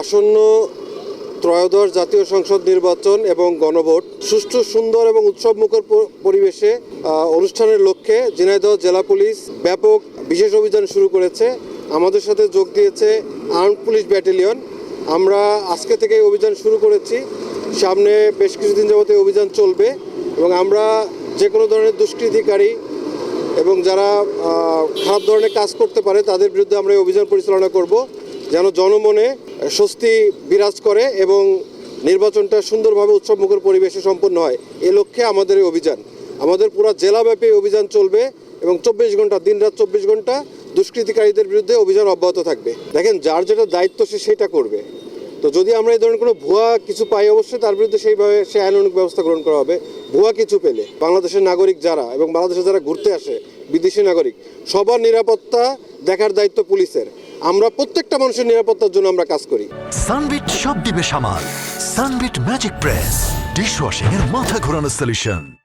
আসন্ন ত্রয়োদশ জাতীয় সংসদ নির্বাচন এবং গণভোট সুষ্ঠু, সুন্দর এবং উৎসবমুখর পরিবেশে অনুষ্ঠানের লক্ষ্যে ঝিনাইদহ জেলা পুলিশ ব্যাপক বিশেষ অভিযান শুরু করেছে। আমাদের সাথে যোগ দিয়েছে আর্ম পুলিশ ব্যাটালিয়ন। আমরা আজকে থেকে অভিযান শুরু করেছি। সামনে বেশ কিছুদিন যাবত অভিযান চলবে এবং আমরা যে কোনো ধরনের দুষ্কৃতিকারী এবং যারা খারাপ ধরনের কাজ করতে পারে তাদের বিরুদ্ধে আমরা এই অভিযান পরিচালনা করব। যেন জনমনে স্বস্তি বিরাজ করে এবং নির্বাচনটা সুন্দরভাবে উৎসবমুখর পরিবেশে সম্পন্ন হয়। এ লক্ষ্যে আমাদের এই অভিযান। আমাদের পুরো জেলাব্যাপী অভিযান চলবে এবং চব্বিশ ঘণ্টা, দিনরাত চব্বিশ ঘণ্টা দুষ্কৃতিকারীদের বিরুদ্ধে অভিযান অব্যাহত থাকবে। দেখেন, যার যেটা দায়িত্ব সে সেটা করবে। তো যদি আমরা এই ধরনের কোনো ভুয়া কিছু পাই, অবশ্যই তার বিরুদ্ধে সেইভাবে সে আইনানুগ ব্যবস্থা গ্রহণ করা হবে। ভুয়া কিছু পেলে বাংলাদেশের নাগরিক যারা এবং বাংলাদেশে যারা ঘুরতে আসে, বিদেশি নাগরিক, সবার নিরাপত্তা দেখার দায়িত্ব পুলিশের। আমরা প্রত্যেকটা মানুষের নিরাপত্তার জন্য আমরা কাজ করি। সানবিট সব দিবে সামাল। Sunbit magic press. Dish dishwashing এর মাথা ঘোরানো সলিউশন